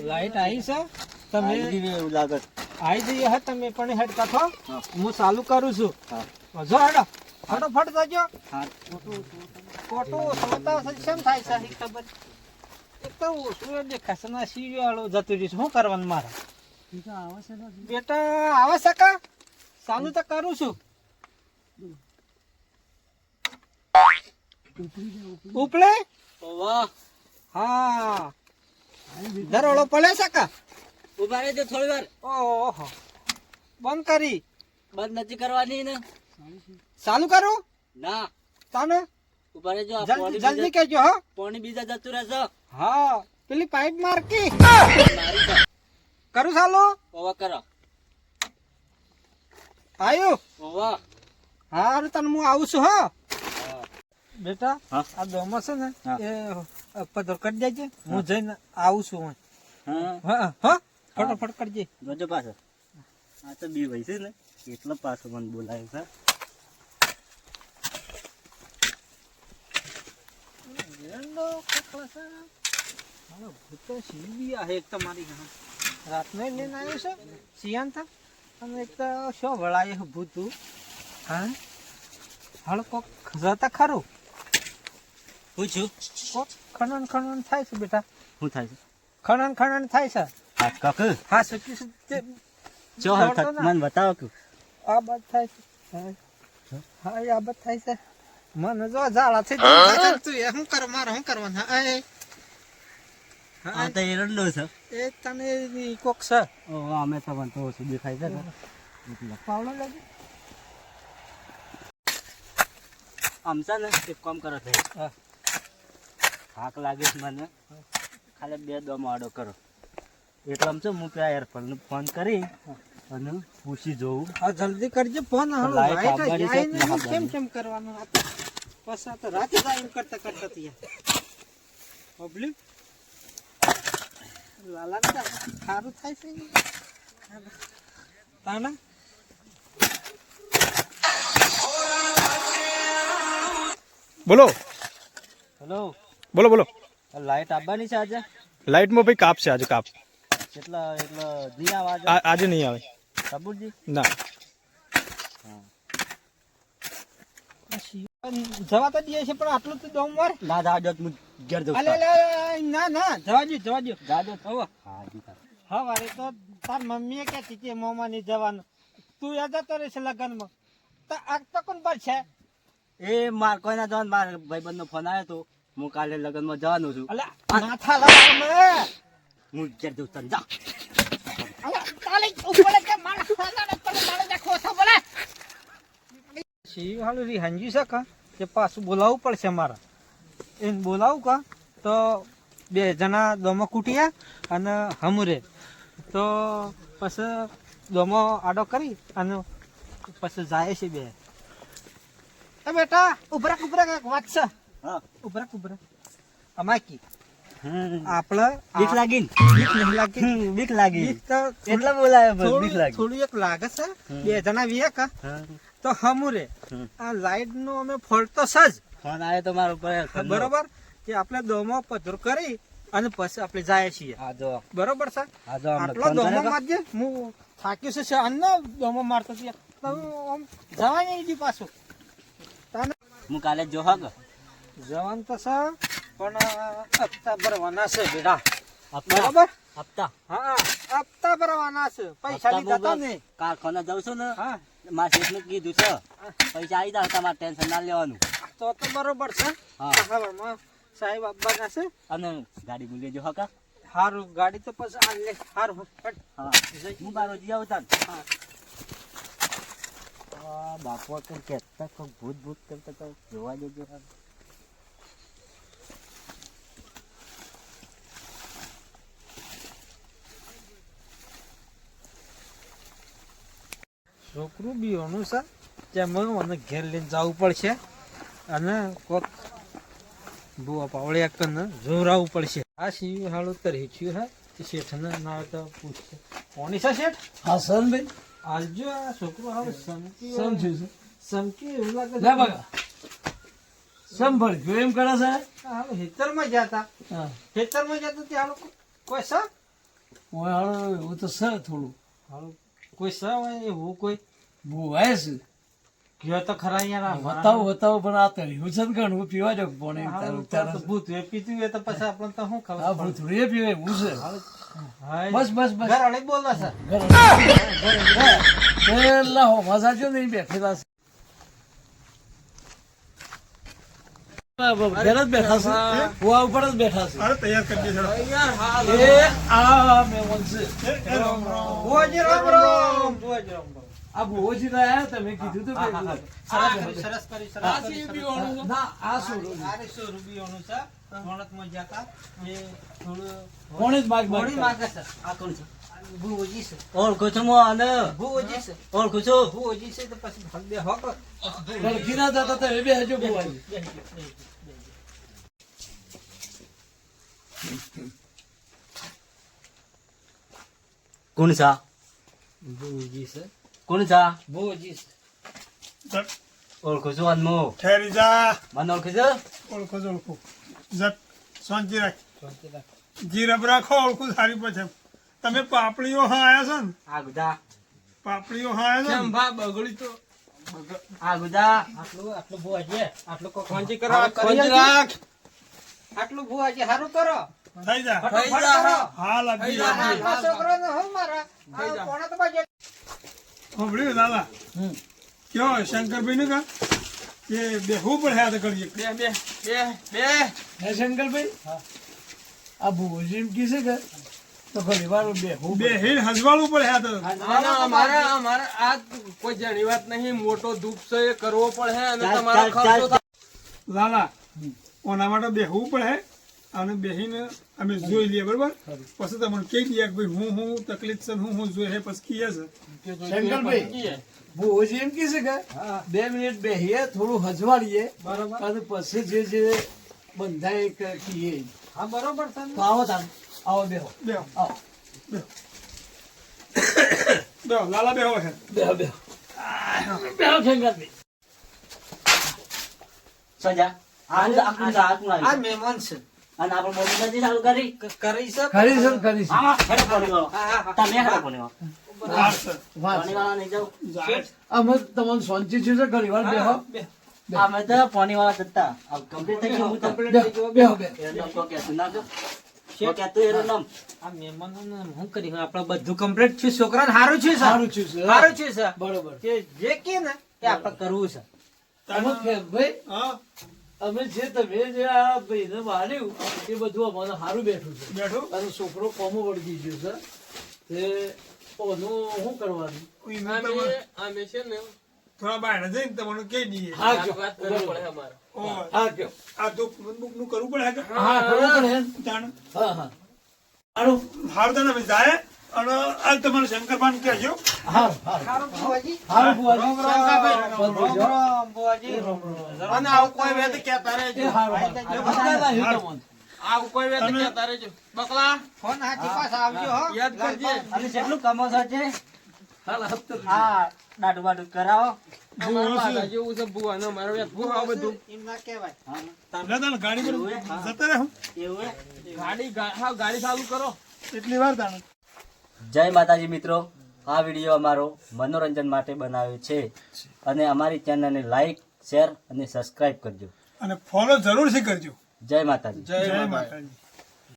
Light આવી છે. તમે એવું લાગે. આવી જઈએ હે તમે પણ હેડ કાઠો હા. હું ચાલુ કરું છું. જો હેડો. ફટોફટ જજો. ખોટું સમજતા હશે થાય છે? ખબર. એક તો ઓછું ખસના શિયાળો જતું રહ્યું શું કરવાનું મારે? બેટા આવે છે કા? ચાલુ તો કરું છું. ઉપલે? વાહ હા. દરોડો પડે છે કા? ઊભા રહેજો થોડી વાર. ઓહો. બંધ કરી. બંધ નથી કરવાની ને? ચાલુ કરું? ના. તાને? ઊભા રહેજો જલ્દી બીજા- કહેજો હો. પાણી બીજા જતું રહેશે. હા. પેલી પાઇપ મારકી. કરું ચાલુ? ઓવા કરો. આયુ. ઓવા હા તને હું આવું છું હો. હા. બેટા આ દોમો છે ને એ પધર કરી દેજે. હું જઈને આવું છું હું. ફટાફટ કરજે જોજો પાછો. આ તો બી ભાઈ છે ને. એટલો પાછો મને બોલાય છે. રાતને લઈને આવ્યો છે? શિયાન થા અને એક તો શો વળાય ભૂતું? હા? હાલો કોક જતા ખરું? પૂછ્યું. કોક ખનન ખનન થાય છે બેટા. શું થાય છે? ખનન ખનન થાય છે. હા કાક હા સચ્ચી સચ્ચી જો હાલ દોડતો ના. બતાવો કે આ બાત થાય છે. હા. આ બાત થાય છે. મન જો ઝાડા થઈ જાય છે. તું એ શું કર મારે શું કરવાનું? હા એ. આ હા તો એરંડો છે. એ તને કોક છે. ઓ અમે તો પણ તો ઓછું દેખાય છે. પાવડો લાગે આમ છે ને એક કામ કરો થઈ હા. થાક લાગે છે મને. ખાલી બે દમ આડો કરો. એટલે આમ છે હું ત્યાં એરફોન ફોન કરી અને પૂછી જોઉં. હા જલ્દી કરજે ફોન કેમ કેમ કરવાનું? પછી તો રાતે જ આઈને કરતા કરતા ત્યાં બબલી લાલા સારું થાય છે ને. તાના? બોલો. હેલો બોલો બોલો. લાઈટ આવવાની છે આજે? લાઈટમાં ભાઈ કાપ છે આજે કાપ. કેટલા એટલે નહીં આવે આજે? નહીં આવે. કબૂરજી ના. જવા તો દે છે પણ આટલું તો દમ માર. ના જાજો હું ઘેર જઉં. અલે ના ના જવા દે જવા દો. જાજો હવે. હા. હવારે તો તાર મમ્મીએ કે હતી મોમાં નહીં જવાનું. તું યાદ તો રહેશે લગ્નમાં? તો આ તો કોણ પર છે? એ માર કોઈના જવાનું માર ભાઈબંધનો ફોન આવ્યો તો. હું કાલે લગ્નમાં જવાનું છું. અલે માથા હું ઘેર જઉં તને જા. અલે તાલે ઉપર કે માર સાલા પર મારે દેખો છો બોલે. શી હાલું રી હંજી છે કે? પાછું બોલાવવું પડશે મારે. એને બોલાવું કા? તો બે જણા દોમો કૂટ્યા અને હમરે. તો પછી દોમો આડો કરી અને પછી જાય છે બે. બેટા ઉભરાક ઉભરાક વાત છે. ઉભરા ઉભરાક અમાકી આપણે બીક લાગી બીક નહીં લાગી. બીક લાગી તો એટલે બોલાયો બીક લાગી થોડું એક લાગે છે. બે જણા વિયા તો હમુરે આ લાઈટ નો અમે ફોડતો સજ ફોન આવ્યો તો મારા ઉપર બરોબર? કે આપણે દોમો પધર કરી અને પછી આપણે જાય છીએ. હા જો. બરોબર છે? હા જો આટલો દોમો મારજે હું થાક્યો છે અન્ન દોમો મારતો છે. તો આમ જવાય નહીં પાછું. હું કાલે જો હક જવાન તો છે પણ હપ્તા ભરવાના છે બેટા. હપ્તા? હપ્તા? હા હપ્તા ભરવાના છે. પૈસા લીધા તો ને. કારખાના જાઉં છું ને હા. મારા શેઠને કીધું છે પૈસા આવી જાવ તમારે ટેન્શન ના લેવાનું. તો તો બરોબર છે. હા. હવામાં સાહેબ આપવાના છે. અને ગાડી ભૂલી જો હકા? હારું ગાડી તો પછી આ લે. હારું હટ. હા. હું બારો જી આવું તાન હા. બાપુ કેમ કહેતા કોક ભૂત ભૂત કરતા તો જોવા જજો હાલ. છોકરું બી છે તેમાં મને ઘેર લઈને જવું પડશે અને કોક બુઆ પાવડે કને જોરાવવું પડશે. આ સિંહ હાલો તો રેચ્યું હા તે શેઠને ના તો પૂછશે. કોની છે શેઠ? હા સનભાઈ. આજુ આ છોકરો હાલ સમકી સમજ્યું છે. સમકી એવું લાગે લે બગા સંભળ ગયો એમ કરે છે? હાલો હેતરમાં જતા. હા. ખેતરમાં જતા ત્યાં હાલો કોઈ છે? ઓય હાલો એવું તો છે થોડું. હાલો કોઈ સવાય એવું કોઈ ભૂવાય છે કયો તો ખરા યાર આ બતાવો બતાવો પણ આ તળ્યું છે ને ઘણું પીવા જો પણ તારું ભૂત એ પીતું એ તો પછી આપણને તો શું ખબર આ ભૂતળીએ પીવે એવું છે. બસ બસ બસ. ઘર વાળી બોલે છે. પેલા હો મજા જો નહીં બેઠેલા છે. ઘર જ બેઠા છે કુવા ઉપર જ માગ માગ માગે છે આ કોણ છે? ભુવોજી છે ઓળખો છો હું આને. ભુવોજી છે ઓળખું છું ભુવોજી છે તો પછી ભાગ દે હોક. ના જતા તો એ બે હજુ ભુવાજી કોણ છે ભુવોજી છે કોણ છે ભુવોજી છે ઓળખું છું અનમો ઠેરી જા. મને ઓળખું છે? ઓળખો જ ઓળખો. જત. શાંતિ રાખ. શાંતિ રાખ. જીરબ રાખો ઓળખું સારી પછી તમે પાપડીઓ હા આયા છો ને? આ પાપડીઓ હા આયા છો ને? આ ગુદા. આટલું આટલું ભુવાજી આટલું કોક ખોંચી કરો, ખોંચી રાખ. આટલું ભૂ આજે હારું કરો. થઈ જા. થઈ જા હા. લાગી જા. જા છોકરો છોકરાને હું મારા? આ કોણ તો બાજુ સાંભળ્યું દાદા? હમ. કયો શંકરભાઈ ને કા કે બેહવું પડે હાથ કરીએ હે શંકરભાઈ? આ ભુવોજી એમ કીધું કે તો બે હું બે પડે. હાથ ના, ના, અમારે અમારે આ કોઈ જાણી વાત નહીં. મોટો ધૂપ છે એ કરવો પડે અને તમારો ખર્ચો લાલા ઓના માટે બેહવું પડે અને બેહીને અમે જોઈ લઈએ બરોબર? પછી તમને કહી દઈએ કે ભાઈ હું હું તકલીફ છે હું હું જોઈએ પછી કીએ છે. શંકરભાઈ એમ છે કે બે મિનિટ બેહીએ થોડું હજવાડીએ બરોબર. અને પછી જે જે બંધાય કીએ. હા બરોબર છે આવો તાન આવો બેહો. બેહો. આવો. બેહો. લાલા બેહો છે. બેહો બેહો. બેહો સજા છે? આ આ કોણ આ આવ્યું? મહેમાન છે. અને આપણે મોટી નથી ચાલુ કરી. કરી છે. ખરી છે ખરી છે આમાં હેડો પાણી વાળો હા, હા, હા. તમે હેડો વાળો અમે તમને શાંતિ છે તો પાણી વાળા જતા કમ્પ્લીટ થઈ ગયું હું થઈ ગયું. બેહો બેહો. તો કહેતું. તો એનું નામ? આ મહેમાનોને હું કરી? આપણે બધું કમ્પ્લીટ છે. છોકરાને સારું છે સારું છે સર. સારું છે સર બરોબર. કે જે કે ને એ આપણે કરવું છે. તમે ભાઈ હા. અમે જે તમે જે આ ભાઈને માર્યું એ બધું અમારે સારું બેઠું છે. બેઠું? અને છોકરો કોમો વળગી ગયો છે તે ઓનું શું કરવાનું? અમે છે ને થોડા બહાર જઈને તમને કહી દઈએ. હા વાત વાત કરવી પડે અમારે. હા કયો આ તો બુકનું કરવું પડે હા કરવું પડે જાણ. હા હા. સારું હાર તને અમે જાય. અને આ તમારે શંકરભાન કહેજો હારું હારું. બુવાજી હારું બુવાજી. રામ રામ બુવાજી અને આવું કોઈ વેદ કહેતા રહેજો. આવું કોઈ વેદ કહેતા રહેજો બકલા? ફોન હાથી પાછા આવજો હો. યાદ કરજે. અને જેટલું કમોસર છે હાલ હપ્તો આ દાડુ બાડુ કરાવો. જેવું છે ભૂવા ને અમારે ભૂવા બધું. એમ કહેવાય. ના ગાડી પર જતા રહે એવું ગાડી હા ગાડી ચાલુ કરો. એટલી વાર તાણે. જય માતાજી મિત્રો. આ વીડિયો અમારો મનોરંજન માટે બનાવ્યો છે. અને અમારી ચેનલને લાઈક શેર અને સબસ્ક્રાઇબ કરજો. અને ફોલો જરૂરથી કરજો. જય માતાજી. જય માતાજી.